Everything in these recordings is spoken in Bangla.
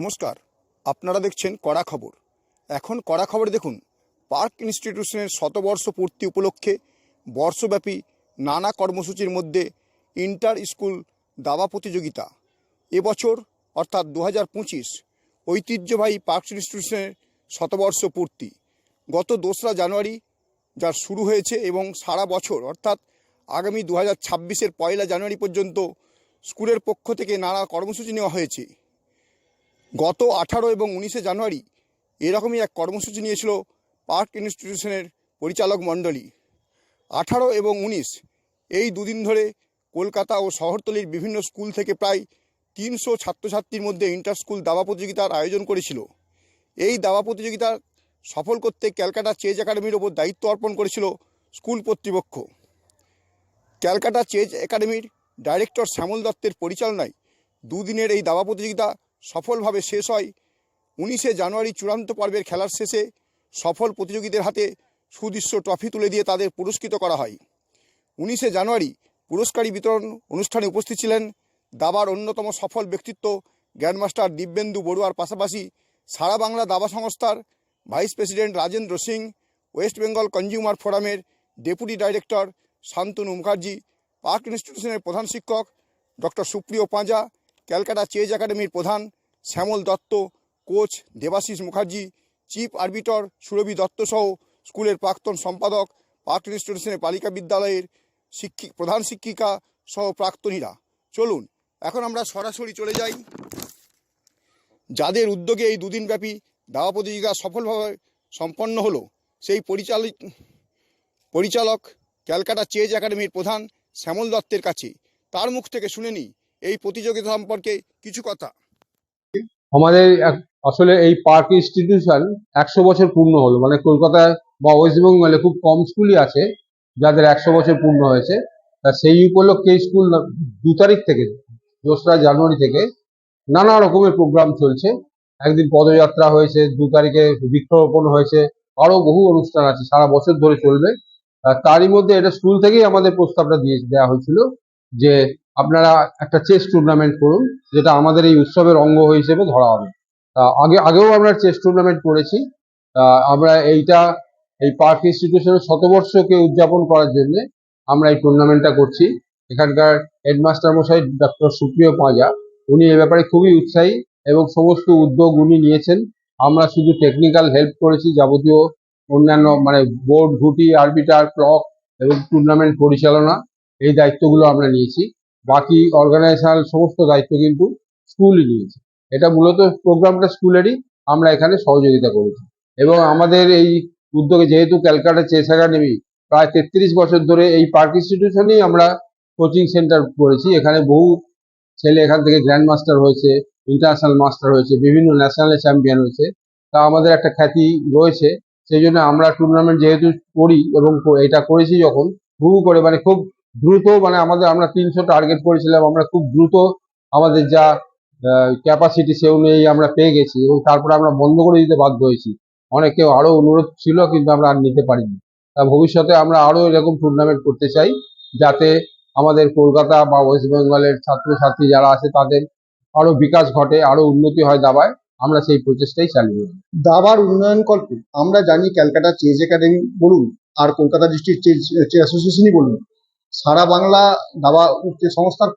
নমস্কার। আপনারা দেখছেন কড়া খবর। এখন কড়া খবর দেখুন, পার্ক ইনস্টিটিউশনের শতবর্ষ পূর্তি উপলক্ষে বর্ষব্যাপী নানা কর্মসূচির মধ্যে ইন্টার স্কুল দাবা প্রতিযোগিতা। এবছর, অর্থাৎ দু হাজার পঁচিশ, ঐতিহ্যবাহী পার্ক ইনস্টিটিউশনের শতবর্ষ পূর্তি। গত দোসরা জানুয়ারি, যার শুরু হয়েছে এবং সারা বছর, অর্থাৎ আগামী দু হাজার ছাব্বিশের পয়লা জানুয়ারি পর্যন্ত স্কুলের পক্ষ থেকে নানা কর্মসূচি নেওয়া হয়েছে। গত আঠারো এবং উনিশে জানুয়ারি এরকমই এক কর্মসূচি নিয়েছিল পার্ক ইনস্টিটিউশনের পরিচালক মণ্ডলী। আঠারো এবং উনিশ এই দুদিন ধরে কলকাতা ও শহরতলির বিভিন্ন স্কুল থেকে প্রায় তিনশো ছাত্রছাত্রীর মধ্যে ইন্টার স্কুল দাবা প্রতিযোগিতার আয়োজন করেছিল। এই দাবা প্রতিযোগিতা সফল করতে ক্যালকাটা চেজ একাডেমির ওপর দায়িত্ব অর্পণ করেছিল স্কুল কর্তৃপক্ষ। ক্যালকাটা চেজ একাডেমির ডাইরেক্টর শ্যামল দত্তের পরিচালনায় দুদিনের এই দাবা প্রতিযোগিতা সফলভাবে শেষ হয়। উনিশে জানুয়ারি চূড়ান্ত পর্বের খেলার শেষে সফল প্রতিযোগীদের হাতে সুদৃশ্য ট্রফি তুলে দিয়ে তাদের পুরস্কৃত করা হয়। উনিশে জানুয়ারি পুরস্কারী বিতরণ অনুষ্ঠানে উপস্থিত ছিলেন দাবার অন্যতম সফল ব্যক্তিত্ব গ্র্যান্ডমাস্টার দিব্যেন্দু বড়ুয়ার পাশাপাশি সারা বাংলা দাবা সংস্থার vice president Rajendra Singh, West Bengal consumer ফোরামের deputy director Shantanu Mukherjee, park ইনস্টিটিউশনের প্রধান শিক্ষক doctor Supriyo Panja Calcutta chess একাডেমির প্রধান Shyamal Dutta, coach Debashis Mukherjee, chief arbiter Surabhi Dutta সহ স্কুলের প্রাক্তন সম্পাদক পার্ক ইনস্টিটিউশনের বালিকা বিদ্যালয়ের শিক্ষিক, প্রধান শিক্ষিকা সহ প্রাক্তনীরা। চলুন, এখন আমরা সরাসরি চলে যাই। যাদের উদ্যোগে এই দুদিনব্যাপী দাওয়া প্রতিযোগিতা সফলভাবে সম্পন্ন হলো, সেই পরিচালিত, পরিচালক ক্যালকাটা চেজ একাডেমির প্রধান শ্যামল দত্তের কাছে। তার মুখ থেকে শুনে নিই। এই প্রতিযোগিতা সম্পর্কে কিছু কথা। আমাদের আসলে এই পার্ক ইনস্টিটিউশন একশো বছর পূর্ণ হলো। মানে কলকাতায় বা ওয়েস্ট বেঙ্গলে খুব কম স্কুলই আছে যাদের একশো বছর পূর্ণ হয়েছে। তা সেই উপলক্ষে স্কুল দু তারিখ থেকে, দোসরা জানুয়ারি থেকে নানা রকমের প্রোগ্রাম চলছে। একদিন পদযাত্রা হয়েছে, দু তারিখে বৃক্ষরোপণ হয়েছে আরও বহু অনুষ্ঠান আছে, সারা বছর ধরে চলবে। তারই মধ্যে এটা স্কুল থেকেই আমাদের প্রস্তাবটা দিয়ে দেওয়া হয়েছিল যে আপনারা একটা চেস টুর্নামেন্ট করুন, যেটা আমাদের এই উৎসবের অঙ্গ হিসেবে ধরা হবে। আগে, আগেও আমরা চেস টুর্নামেন্ট করেছি। আমরা এইটা, এই পার্ক ইনস্টিটিউশনের শতবর্ষকে উদযাপন করার জন্য আমরা এই টুর্নামেন্টটা করছি। এখানকার হেডমাস্টার মশাই ডক্টর সুপ্রিয় পাঁজা, উনি এ ব্যাপারে খুবই উৎসাহী এবং সমস্ত উদ্যোগ উনি নিয়েছেন। আমরা শুধু টেকনিক্যাল হেল্প করেছি, যাবতীয় অন্যান্য মানে বোর্ড ঘুটি আরবিটার ক্লক এবং টুর্নামেন্ট পরিচালনা, এই দায়িত্বগুলো আমরা নিয়েছি। বাকি অর্গানাইজেশনাল সমস্ত দায়িত্ব কিন্তু স্কুলই নিয়েছে। এটা মূলত প্রোগ্রামটা স্কুলেরই আমরা এখানে সহযোগিতা করেছি। এবং আমাদের এই উদ্যোগে যেহেতু ক্যালকাটা চেস একাডেমি প্রায় তেত্রিশ বছর ধরে এই পার্ক ইনস্টিটিউশনেই আমরা কোচিং সেন্টার করেছি। এখানে বহু ছেলে এখান থেকে গ্র্যান্ড মাস্টার হয়েছে ইন্টারন্যাশনাল মাস্টার হয়েছে, বিভিন্ন ন্যাশনাল চ্যাম্পিয়ন হয়েছে। তা আমাদের একটা খ্যাতি রয়েছে। সেই জন্য আমরা টুর্নামেন্ট যেহেতু করি এবং এটা করেছি যখন হু করে মানে খুব দ্রুত মানে আমাদের, আমরা তিনশো টার্গেট করেছিলাম, আমরা খুব দ্রুত আমাদের যা ক্যাপাসিটি সে অনুযায়ী আমরা পেয়ে গেছি এবং তারপরে আমরা বন্ধ করে দিতে বাধ্য হয়েছি অনেকে আরও অনুরোধ ছিল, কিন্তু আমরা আর নিতে পারিনি তা ভবিষ্যতে আমরা আরও এরকম টুর্নামেন্ট করতে চাই, যাতে আমাদের কলকাতা বা ওয়েস্ট বেঙ্গলের ছাত্রছাত্রী যারা আছে, তাদের আরও বিকাশ ঘটে আরও উন্নতি হয় দাবায়, আমরা সেই প্রচেষ্টাই চালিয়ে যাব। দাবার উন্নয়ন কল্পে, আমরা জানি ক্যালকাটা চেজ একাডেমি বলুন, আর কলকাতা ডিস্ট্রিক্ট চেজ অ্যাসোসিয়েশনই বলুন সারা বাংলা দাবা সংস্থার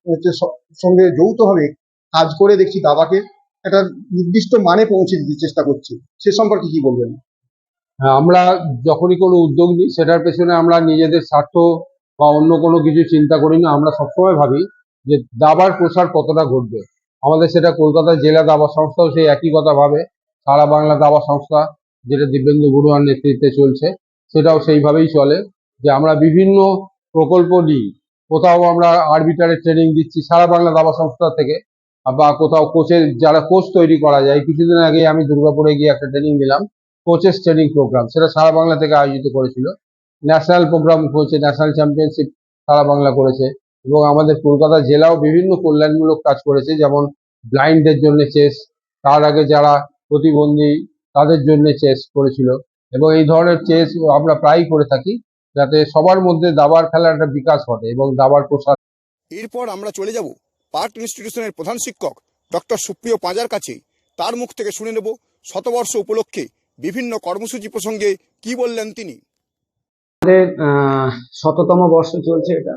সঙ্গে যৌথভাবে কাজ করে দেখছি দাবাকে। একটা নির্দিষ্ট মানে পৌঁছে দিতে চেষ্টা করছি। সে সম্পর্কে কি বলবেন? হ্যাঁ, আমরা যখনই কোনো উদ্যোগ নিই সেটার পেছনে আমরা নিজেদের স্বার্থ বা অন্য কোনো কিছু চিন্তা করি না। আমরা সবসময় ভাবি যে দাবার প্রসার কতটা ঘটবে। আমাদের সেটা কলকাতা জেলা দাবা সংস্থাও সেই একই কথা ভাবে। সারা বাংলা দাবা সংস্থা যেটা দিব্যেন্দু বড়ুয়ার নেতৃত্বে চলছে সেটাও সেইভাবেই চলে যে আমরা বিভিন্ন প্রকল্প নিই। কোথাও আমরা আরবিটারের ট্রেনিং দিচ্ছি সারা বাংলা দাবা সংস্থা থেকে, বা কোথাও কোচের যারা কোচ তৈরি করা যায়, কিছুদিন আগে আমি দুর্গাপুরে গিয়ে একটা ট্রেনিং দিলাম কোচেস ট্রেনিং প্রোগ্রাম সেটা সারা বাংলা থেকে আয়োজিত করেছিল। ন্যাশনাল প্রোগ্রাম হয়েছে ন্যাশনাল চ্যাম্পিয়নশিপ সারা বাংলা করেছে, এবং আমাদের কলকাতা জেলাও বিভিন্ন কল্যাণমূলক কাজ করেছে, যেমন ব্লাইন্ডদের জন্য চেস তার আগে যারা প্রতিবন্ধী তাদের জন্য চেস করেছিল, এবং এই ধরনের চেস আমরা প্রায়ই করে থাকি। যাতে সবার মধ্যে দাবার খেলার একটা বিকাশ ঘটে এবং দাবার প্রসার এরপর আমরা চলে যাব পার্ক ইনস্টিটিউশনের প্রধান শিক্ষক ডক্টর সুপ্রিয় পাঁজার কাছে। তার মুখ থেকে শুনে নেব শতবর্ষ উপলক্ষে বিভিন্ন কর্মসূচি প্রসঙ্গে কি বললেন তিনি। আমাদের আহ, শততম বর্ষ চলছে এটা।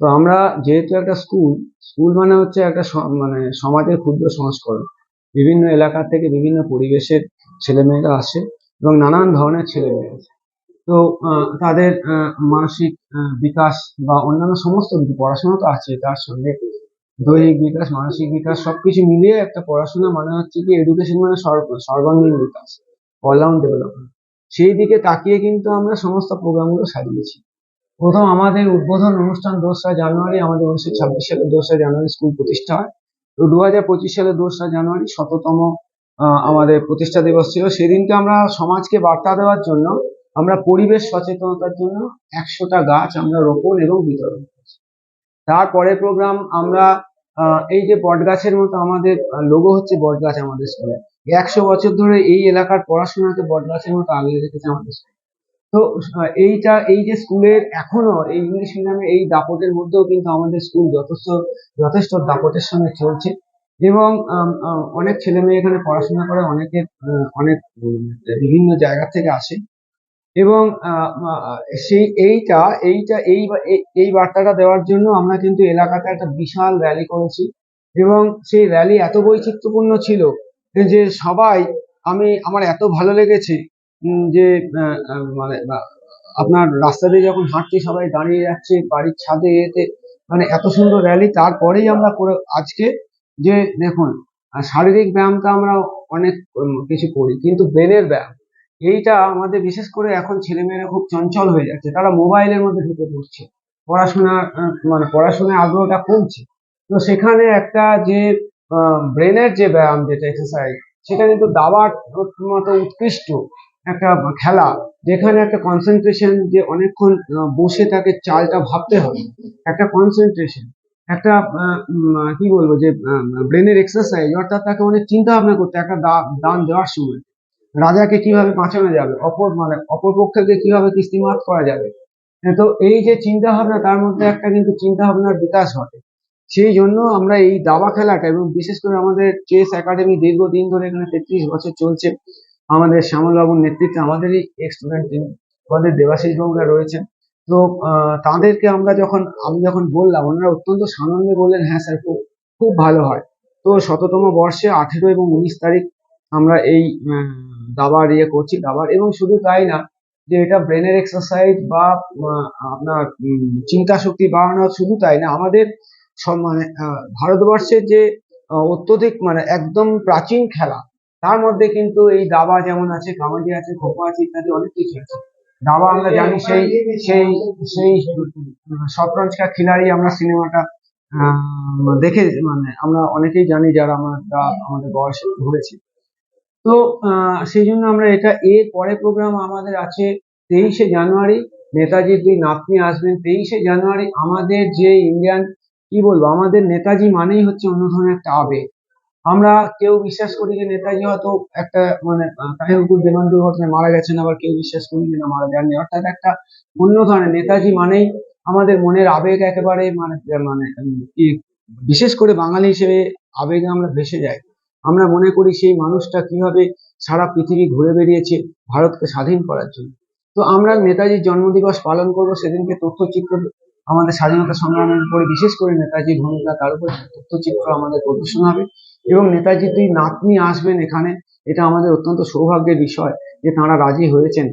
তো আমরা যেহেতু একটা স্কুল স্কুল মানে হচ্ছে একটা মানে সমাজের ক্ষুদ্র সংস্করণ। বিভিন্ন এলাকা থেকে বিভিন্ন পরিবেশের ছেলেমেয়েরা আসে এবং নানান ধরনের ছেলেমেয়ে আছে তো তাদের মানসিক বিকাশ বা অন্যান্য সমস্ত কিছু পড়াশোনা তো আছে, তার সঙ্গে দৈহিক বিকাশ, মানসিক বিকাশ সবকিছু মিলিয়ে একটা পড়াশোনা মানে হচ্ছে কি এডুকেশন মানে সর্ব- সর্বাঙ্গীন বিকাশ অলরাউন্ড ডেভেলপমেন্ট সেই দিকে তাকিয়ে কিন্তু আমরা সমস্ত প্রোগ্রামগুলো সাজিয়েছি। প্রথম আমাদের উদ্বোধন অনুষ্ঠান দোসরা জানুয়ারি, আমাদের উনিশশো ছাব্বিশ সালে দোসরা জানুয়ারি স্কুল প্রতিষ্ঠা হয়। তো দু হাজার পঁচিশ সালে দোসরা জানুয়ারি শততম আমাদের প্রতিষ্ঠা দিবস ছিল। সেদিনকে আমরা সমাজকে বার্তা দেওয়ার জন্য আমরা পরিবেশ সচেতনতার জন্য একশোটা গাছ আমরা রোপণ এবং বিতরণ করেছি। তারপরে প্রোগ্রাম আমরা এই যে বটগাছের মতো আমাদের লোগো হচ্ছে বটগাছ আমাদের স্কুলে একশো বছর ধরে এই এলাকার পড়াশোনাকে বটগাছের মতো আগলে রেখেছে আমাদের স্কুল তো এইটা, এই যে স্কুলের এখনও এই ইংলিশ মিডিয়ামে এই দাপটের মধ্যেও কিন্তু আমাদের স্কুল যথেষ্ট যথেষ্ট দাপটের সঙ্গে চলছে। এবং অনেক ছেলে মেয়ে এখানে পড়াশোনা করে অনেকে অনেক বিভিন্ন জায়গা থেকে আসে। এবং সেই এইটা এইটা, এই, এই- বার্তাটা দেওয়ার জন্য আমরা কিন্তু এলাকাতে একটা বিশাল র্যালি করেছি। এবং সেই র্যালি এত বৈচিত্র্যপূর্ণ ছিল যে সবাই, আমি, আমার এত ভালো লেগেছে যে মানে আপনার রাস্তা দিয়ে যখন হাঁটছি, সবাই দাঁড়িয়ে যাচ্ছে, বাড়ির ছাদে এতে মানে এত সুন্দর র্যালি তারপরেই আমরা করে আজকে যে, দেখুন, শারীরিক ব্যায়ামটা আমরা অনেক কিছু করি, কিন্তু ব্রেনের ব্যায়াম। এইটা আমাদের বিশেষ করে এখন ছেলেমেয়েরা খুব চঞ্চল হয়ে যাচ্ছে। তারা মোবাইলের মধ্যে ঢুকে পড়ছে। পড়াশোনা মানে পড়াশোনায় আগ্রহটা কমছে। তো সেখানে একটা যে ব্রেনের যে ব্যায়াম যেটা এক্সারসাইজ সেটা কিন্তু দাবার মতো উৎকৃষ্ট একটা খেলা, যেখানে একটা কনসেন্ট্রেশন যে অনেকক্ষণ বসে তাকে চালটা ভাবতে হবে। একটা কনসেন্ট্রেশন একটা কি বলব যে ব্রেনের এক্সারসাইজ অর্থাৎ তাকে অনেক চিন্তা ভাবনা করতে একটা দান দেওয়ার সময়। রাজাকে কীভাবে বাঁচানো যাবে? অপর মানে অপর পক্ষকে কীভাবে কিস্তিমাত করা যাবে? তো এই যে চিন্তা ভাবনা তার মধ্যে একটা কিন্তু চিন্তা ভাবনার বিকাশ ঘটে। সেই জন্য আমরা এই দাবা খেলাটা এবং বিশেষ করে আমাদের চেস একাডেমি দীর্ঘদিন ধরে এখানে তেত্রিশ বছর চলছে। আমাদের শ্যামল বাবুর নেতৃত্বে আমাদেরই স্টুডেন্ট আমাদের দেবাশিস বাবুরা রয়েছেন। তো তাদেরকে আমরা যখন, আমি যখন বললাম, ওনারা অত্যন্ত সানন্দে বললেন হ্যাঁ স্যার, খুব খুব ভালো হয়। তো শততম বর্ষে আঠেরো এবং উনিশ তারিখ আমরা এই দাবার ইয়ে করছি, দাবার, এবং শুধু তাই না, যে এটা ব্রেনের এক্সারসাইজ বা আপনার চিন্তা শক্তি বাড়ানো শুধু তাই না, আমাদের মানে ভারতবর্ষের যে অত্যধিক মানে একদম প্রাচীন খেলা, তার মধ্যে কিন্তু এই দাবা যেমন আছে, কাবাডি আছে খোখো আছে ইত্যাদি অনেক কিছু আছে। দাবা আমরা জানি সেই সেই সেই শতরঞ্জ কা খিলাড়ি আমরা সিনেমাটা দেখে মানে আমরা অনেকেই জানি যারা আমরা আমাদের বয়স ধরেছি তো সেই জন্য আমরা এটা, এর পরে প্রোগ্রাম আমাদের আছে তেইশে জানুয়ারি। নেতাজির দুই নাতনি আসবেন তেইশে জানুয়ারি। আমাদের যে ইন্ডিয়ান কি বলব, আমাদের নেতাজি মানেই হচ্ছে অন্য ধরনের একটা আবেগ। আমরা কেউ বিশ্বাস করি যে নেতাজি হয়তো একটা মানে কাহিনীপুর বিমান দুর্ঘটনায় মারা গেছেন, আবার কেউ বিশ্বাস করি যে না, মারা যাননি। অর্থাৎ একটা অন্য ধরনের নেতাজি মানেই আমাদের মনের আবেগ একেবারে মানে মানে বিশেষ করে বাঙালি হিসেবে আবেগে আমরা ভেসে যাই। আমরা মনে করি সেই মানুষটা কীভাবে সারা পৃথিবী ঘুরে বেরিয়েছে ভারতকে স্বাধীন করার জন্য। তো আমরা নেতাজির জন্মদিবস পালন করব, সেদিনকে তথ্যচিত্র আমাদের স্বাধীনতা সংগ্রামের উপরে বিশেষ করে নেতাজির ভূমিকা, তার উপর তথ্যচিত্র আমাদের প্রদর্শন হবে এবং নেতাজির দুই নাতনি আসবেন এখানে, এটা আমাদের অত্যন্ত সৌভাগ্যের বিষয় যে তাঁরা রাজি হয়েছেন।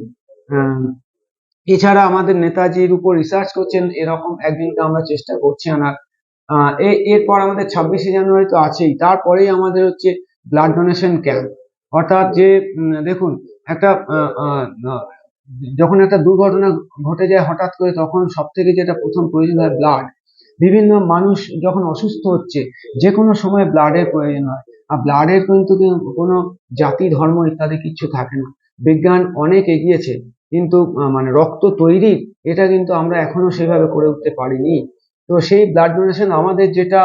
এছাড়া আমাদের নেতাজির উপর রিসার্চ করছেন, এরকম একদিনকে আমরা চেষ্টা করছি আনার। এরপর আমাদের ছাব্বিশে জানুয়ারি তো আছেই। তারপরেই আমাদের হচ্ছে ব্লাড ডোনেশন ক্যাম্প অর্থাৎ যে দেখুন, একটা যখন একটা দুর্ঘটনা ঘটে যায় হঠাৎ করে, তখন সব থেকে যেটা প্রথম প্রয়োজন হয় ব্লাড বিভিন্ন মানুষ যখন অসুস্থ হচ্ছে যে কোনো সময় ব্লাডের প্রয়োজন হয়। আর ব্লাডের কিন্তু কোনো জাতি, ধর্ম ইত্যাদি কিছু থাকে না। বিজ্ঞান অনেক এগিয়েছে, কিন্তু মানে রক্ত তৈরি, এটা কিন্তু আমরা এখনও সেভাবে করে উঠতে পারিনি। তো সেই ব্লাড ডোনেশন আমাদের যেটা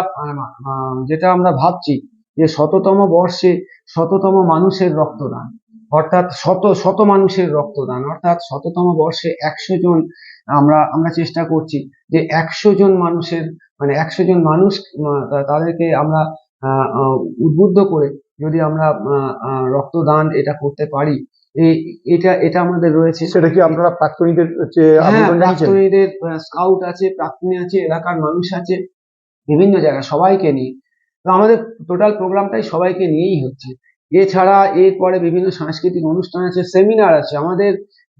যেটা আমরা ভাবছি যে শততম বর্ষে শততম মানুষের রক্তদান, অর্থাৎ শত শত মানুষের রক্তদান, অর্থাৎ শততম বর্ষে একশো জন আমরা আমরা চেষ্টা করছি যে একশো জন মানুষের মানে একশো জন মানুষ তাদেরকে আমরা উদ্বুদ্ধ করে যদি আমরা রক্তদান এটা করতে পারি এটা এটা আমাদের রয়েছে। সেটা কি আপনারা প্রাক্তনীদের হচ্ছে হ্যাঁ প্রাক্তনীদের স্কাউট আছে প্রাক্তনী আছে এলাকার মানুষ আছে বিভিন্ন জায়গায় সবাইকে নিয়ে। তো আমাদের টোটাল প্রোগ্রামটাই সবাইকে নিয়েই হচ্ছে। এছাড়া এরপরে বিভিন্ন সাংস্কৃতিক অনুষ্ঠান আছে সেমিনার আছে। আমাদের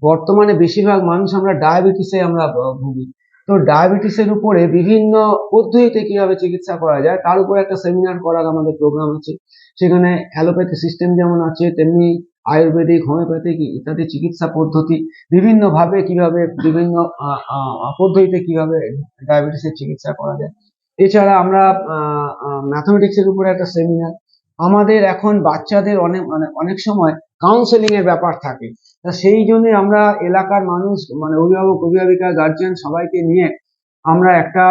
বর্তমানে বেশিরভাগ মানুষ আমরা ডায়াবেটিসে আমরা ভুগি। তো ডায়াবেটিসের উপরে বিভিন্ন পদ্ধতিতে কীভাবে চিকিৎসা করা যায় তার উপরে একটা সেমিনার করার আমাদের প্রোগ্রাম আছে। সেখানে অ্যালোপ্যাথি সিস্টেম যেমন আছে তেমনি আয়ুর্বেদিক, হোমিওপ্যাথিক ইত্যাদি চিকিৎসা পদ্ধতি বিভিন্ন ভাবে কীভাবে, বিভিন্ন পদ্ধতিতে কীভাবে ডায়াবেটিসের চিকিৎসা করা যায়। এছাড়া আমরা ম্যাথমেটিক্স এর উপরে একটা সেমিনার। আমাদের এখন বাচ্চাদের অনেক মানে অনেক সময় কাউন্সেলিং এর ব্যাপার থাকে। সেই জন্য আমরা এলাকার মানুষ মানে অভিভাবক, অভিভাবিকা গার্জিয়ান সবাইকে নিয়ে আমরা একটা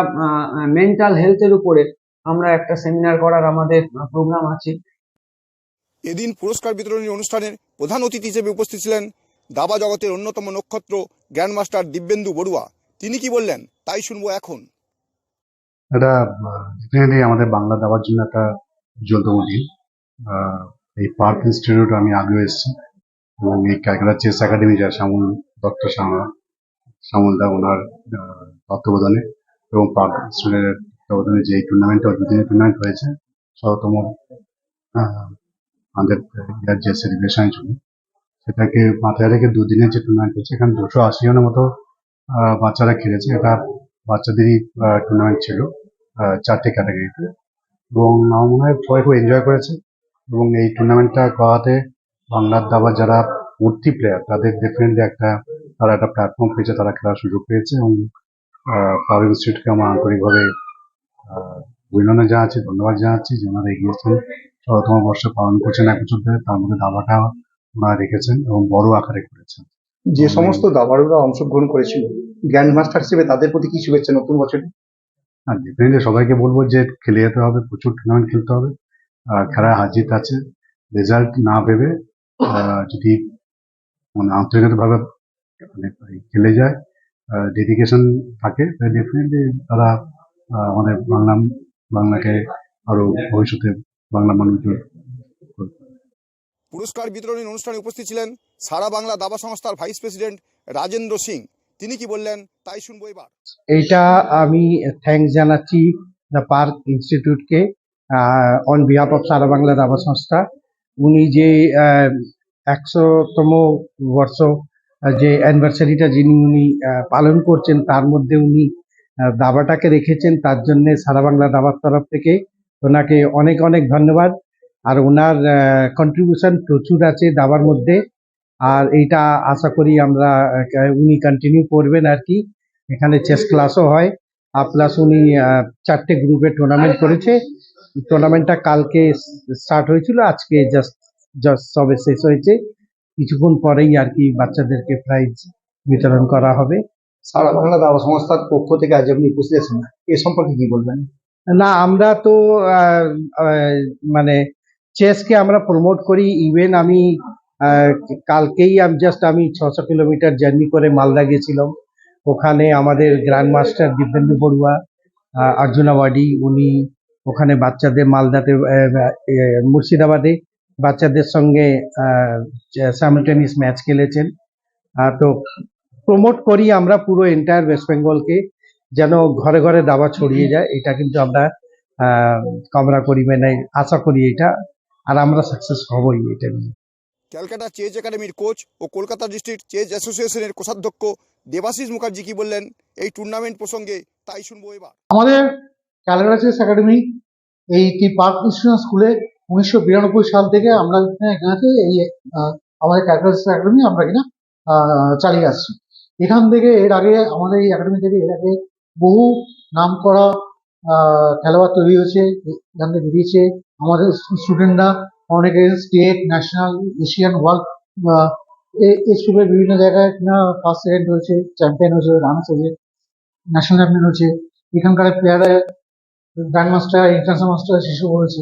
মেন্টাল হেলথের উপরে আমরা একটা সেমিনার করার আমাদের প্রোগ্রাম আছে। এদিন পুরস্কার বিতরণী অনুষ্ঠানের প্রধান অতিথি হিসেবে উপস্থিত ছিলেন দাবা জগতের অন্যতম নক্ষত্র গ্র্যান্ডমাস্টার দিব্যেন্দু বড়ুয়া। তিনি কি বললেন? তাই শুনব এখন। এটা আমাদের বাংলা দেওয়ার জন্য একটা উজ্জ্বলতম দিন। এই পার্ক ইনস্টিটিউট আমি আগেও এসেছি। এবং এই ক্যালকাটা চেস একাডেমি যা শ্যামল দত্ত শ্যামল শ্যামলদা ওনার তত্ত্বাবধানে এবং পার্ক ইনস্টিটিউটের তত্ত্বাবধানে যে টুর্নামেন্টটা দুদিনের টুর্নামেন্ট হয়েছে শততম আমাদের ইয়ার যে সেলিব্রেশনের জন্য সেটাকে মাথায় রেখে দুদিনের যে টুর্নামেন্ট হয়েছে, এখানে দুশো আশি জনের মতো বাচ্চারা খেলেছে। এটা বাচ্চাদেরই টুর্নামেন্ট ছিল চারটে ক্যাটাগরিতে এবং আমার মনে হয় সবাই খুব এনজয় করেছে। এবং এই টুর্নামেন্টটা করাতে বাংলার দাবার যারা মূর্তি প্লেয়ার তাদের ডেফিনেটলি একটা, তারা একটা প্ল্যাটফর্ম পেয়েছে, তারা খেলার সুযোগ পেয়েছে। এবং পাওয়ার ইনস্টিটিউটকে আমরা আন্তরিকভাবে অভিনন্দন জানাচ্ছি ধন্যবাদ জানাচ্ছি যে ওনারা এগিয়েছেন শততম বর্ষ পালন করছেন এক বছর ধরে তার মধ্যে দাবাটা ওনারা রেখেছেন এবং বড় আকারে করেছেন। যে সমস্ত দাবাড়ুরা অংশগ্রহণ করেছিল গ্র্যান্ড মাস্টার হিসেবে তাদের প্রতি কি শুভেচ্ছা নতুন বছরে? আর ডেফিনেটলি সবাইকে বলব যে খেলে যেতে হবে প্রচুর টুর্নামেন্ট খেলতে হবে। আর খেলার হার জিত আছে। রেজাল্ট না ভেবে যদি মানে আন্তরিকভাবে মানে খেলে যায় ডেডিকেশন থাকে তাহলে ডেফিনেটলি তারা আমাদের বাংলা বাংলাকে আরও ভবিষ্যতে বাংলা মানুষ পুরস্কার বিতরণী অনুষ্ঠানে উপস্থিত ছিলেন সারা বাংলা দাবা সংস্থার ভাইস প্রেসিডেন্ট রাজেন্দ্র সিং। তিনি কি বললেন তাই শুনব এবার। এইটা আমি থ্যাঙ্কস জানাচ্ছি দ্য পার্ক ইনস্টিটিউটকে অন বিহাফ অফ সারা বাংলা দাবা সংস্থা। উনি যে একশোতম বর্ষ যে অ্যানিভার্সারিটা যিনি উনি পালন করছেন তার মধ্যে উনি দাবাটাকে রেখেছেন, তার জন্য সারা বাংলা দাবার তরফ থেকে ওনাকে অনেক অনেক ধন্যবাদ। আর ওনার কন্ট্রিবিউশন প্রচুর আছে দাবার মধ্যে। আর এইটা আশা করি আমরা উনি কন্টিনিউ করবেন আর কি। এখানে চেস ক্লাসও হয়। আর প্লাস উনি চারটে গ্রুপে টুর্নামেন্ট করেছে। টুর্নামেন্টটা কালকে স্টার্ট হয়েছিল, আজকে জাস্ট জাস্ট সবে শেষ হয়েছে। কিছুক্ষণ পরেই আর কি বাচ্চাদেরকে প্রাইজ বিতরণ করা হবে। সারা বাংলা দাবা সংস্থার পক্ষ থেকে আজ আপনি উপস্থিত আছেন। এ সম্পর্কে কি বলবেন? না, আমরা তো মানে চেসকে আমরা প্রমোট করি। ইভেন আমি কালকেই আমি জাস্ট আমি ছশো কিলোমিটার জার্নি করে মালদা গেছিলাম। ওখানে আমাদের গ্র্যান্ড মাস্টার দিব্যেন্দু বড়ুয়া অর্জুনাবাড়ি উনি ওখানে বাচ্চাদের মালদাতে মুর্শিদাবাদে বাচ্চাদের সঙ্গে স্যামলটেনিস ম্যাচ খেলেছেন। তো প্রমোট করি আমরা পুরো এন্টায়ার ওয়েস্ট বেঙ্গলকে যেন ঘরে ঘরে দাবা ছড়িয়ে যায়। এটা কিন্তু আমরা আহ, কামনা করি মানে আশা করি এটা আর আমরা সাকসেস হবই এটা নিয়ে। ক্যালকাটা চেজ একাডেমির কোচ ও কলকাতা ডিস্ট্রিক্ট চেজ অ্যাসোসিয়েশনের কোষাধ্যক্ষ দেবাশিস মুখার্জি কি বললেন? এই টুর্নামেন্ট প্রসঙ্গে তাই শুনব এবার। আমাদের ক্যালকাটা চেস একাডেমি এই কি পার্ক ইনস্টিটিউশন স্কুলে উনিশশো বিরানব্বই সাল থেকে আমরা এখানে এই আমাদের ক্যালকাটা চেস একাডেমি আমরা কিনা আহ, চালিয়ে আসছি। এখান থেকে এর আগে আমাদের এই একাডেমি থেকে এর আগে বহু নাম করা খেলোয়াড় তৈরি হয়েছে এখান থেকে বেরিয়েছে। আমাদের স্টুডেন্টরা অনেকে স্টেট ন্যাশনাল এশিয়ান ওয়ার্ল্ড এই স্কুলের বিভিন্ন জায়গায় কিনা ফার্স্ট সেকেন্ড হয়েছে চ্যাম্পিয়ন হয়েছে রানার্স হয়েছে ন্যাশনাল চ্যাম্পিয়ন হয়েছে। এখানকার প্লেয়াররা গ্র্যান্ড মাস্টার ইন্টারন্যাশনাল মাস্টার সেসব হয়েছে।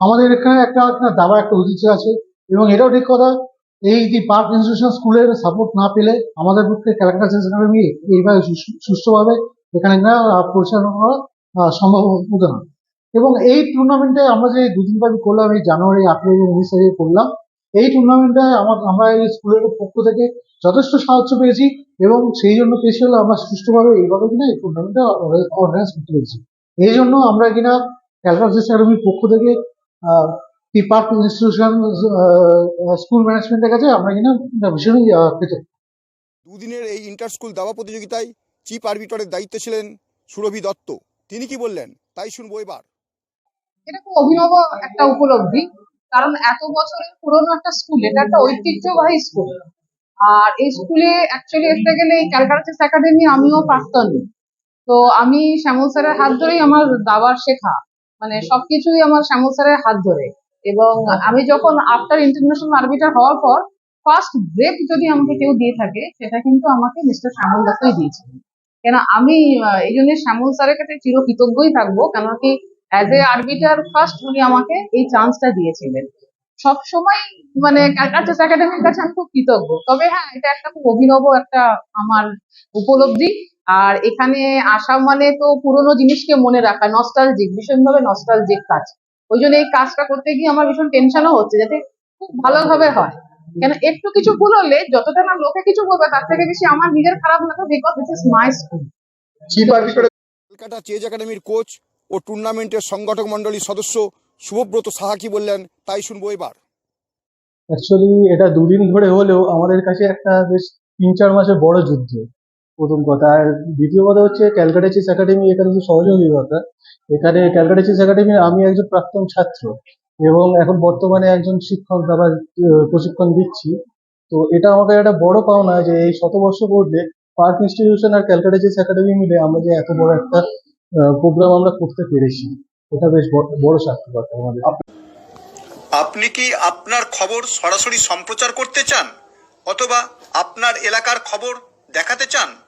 আমাদের এখানে একটা একটা দাবা, একটা ঐতিহ্য আছে এবং এটাও ঠিক কথা এই যে পার্ক ইনস্টিটিউশন স্কুলের সাপোর্ট না পেলে আমাদের পক্ষে ক্যালকাটা চেস একাডেমি এইভাবে সু- সুষ্ঠুভাবে এখানে পরিচালনা করা সম্ভব হতো না। এবং এই টুর্নামেন্টে আমরা যে দুদিন ব্যাপী করলাম, এই জানুয়ারি আঠেরো এবং উনিশ তারিখে করলাম, এই টুর্নামেন্টে আমার আমরা এই স্কুলের পক্ষ থেকে যথেষ্ট সাহায্য পেয়েছি এবং সেই জন্য পেয়েছি হলো আমরা সুষ্ঠুভাবে এইভাবে কিনা এই টুর্নামেন্টটা অর্গানাইজ করতে পেরেছি। এই জন্য আমরা কিনা ক্যালকাটা একাডেমির পক্ষ থেকে টি পার্ক ইনস্টিটিউশন স্কুল ম্যানেজমেন্টের কাছে আমরা কিনা ভীষণই কৃতজ্ঞ। দুদিনের এই ইন্টার স্কুল দাবা প্রতিযোগিতায় চিফ আরবিটরের দায়িত্বে ছিলেন সুরভি দত্ত। তিনি কি বললেন? তাই শুনব এবার। এটা খুব অভিনব একটা উপলব্ধি কারণ এত বছরের পুরনো একটা স্কুল এটা একটা ঐতিহ্যবাহী স্কুল। আর এই স্কুলে অ্যাকচুয়ালি এসতে গেলে এই ক্যালকাটাস একাডেমি আমিও প্রাক্তন। তো আমি শ্যামল স্যারের হাত ধরেই আমার দাবার শেখা। মানে সবকিছুই আমার শ্যামল স্যারের হাত ধরে। এবং আমি যখন আফটার ইন্টারন্যাশনাল আরবিটার হওয়ার পর ফার্স্ট ব্রেক যদি আমাকে কেউ দিয়ে থাকে, সেটা কিন্তু আমাকে মিস্টার শ্যামল দত্তই দিয়েছিলেন। কেন আমি এই জন্য শ্যামল স্যারের কাছে চিরকৃতজ্ঞই থাকব কেন কি অ্যাজ এ আরবিটার ফার্স্ট উনি আমাকে এই চান্সটা দিয়েছিলেন। সব সময় মানে ক্যালকাটাস একাডেমির কাছে আমি খুব কৃতজ্ঞ। তবে হ্যাঁ এটা একটা খুব অভিনব একটা আমার উপলব্ধি। আর এখানে আসা মানে তো পুরোনো জিনিসকে মনে রাখা নস্টালজিক ভীষণভাবে নস্টালজিক কাজ। ওই জন্য এই কাজটা করতে গিয়ে আমার ভীষণ টেনশনও হচ্ছে যাতে খুব ভালোভাবে হয়। কেন একটু কিছু ভুল হলে যতটা না লোকে কিছু বলবে তার থেকে বেশি আমার নিজের খারাপ লাগবে because this is my school Kolkata chess একাডেমির কোচ ও টুর্নামেন্টের সংগঠক মণ্ডলীর সদস্য শুভব্রত সাহা কি বললেন তাই শুনব এবার। অ্যাকচুয়ালি এটা দুদিন ধরে হলেও আমাদের কাছে একটা বেশ তিন চার মাসের বড় যুদ্ধ। প্রথম কথা। আর দ্বিতীয় কথা হচ্ছে ক্যালকাটা চেস একাডেমি এখানে যে সহযোগিতা এখানে ক্যালকাটা চেস একাডেমির আমি একজন প্রাক্তন ছাত্র এবং এখন বর্তমানে একজন শিক্ষক আবার প্রশিক্ষণ দিচ্ছি। তো এটা আমাকে একটা বড় পাওনা যে এই শতবর্ষ পূর্বে পার্ক ইনস্টিটিউশন আর ক্যালকাটা চেস একাডেমি মিলে আমরা যে এত বড় একটা প্রোগ্রাম আমরা করতে পেরেছি, এটা বেশ বড়- বড় সার্থকতা আমাদের। আপনি কি আপনার খবর সরাসরি সম্প্রচার করতে চান? অথবা আপনার এলাকার খবর দেখাতে চান?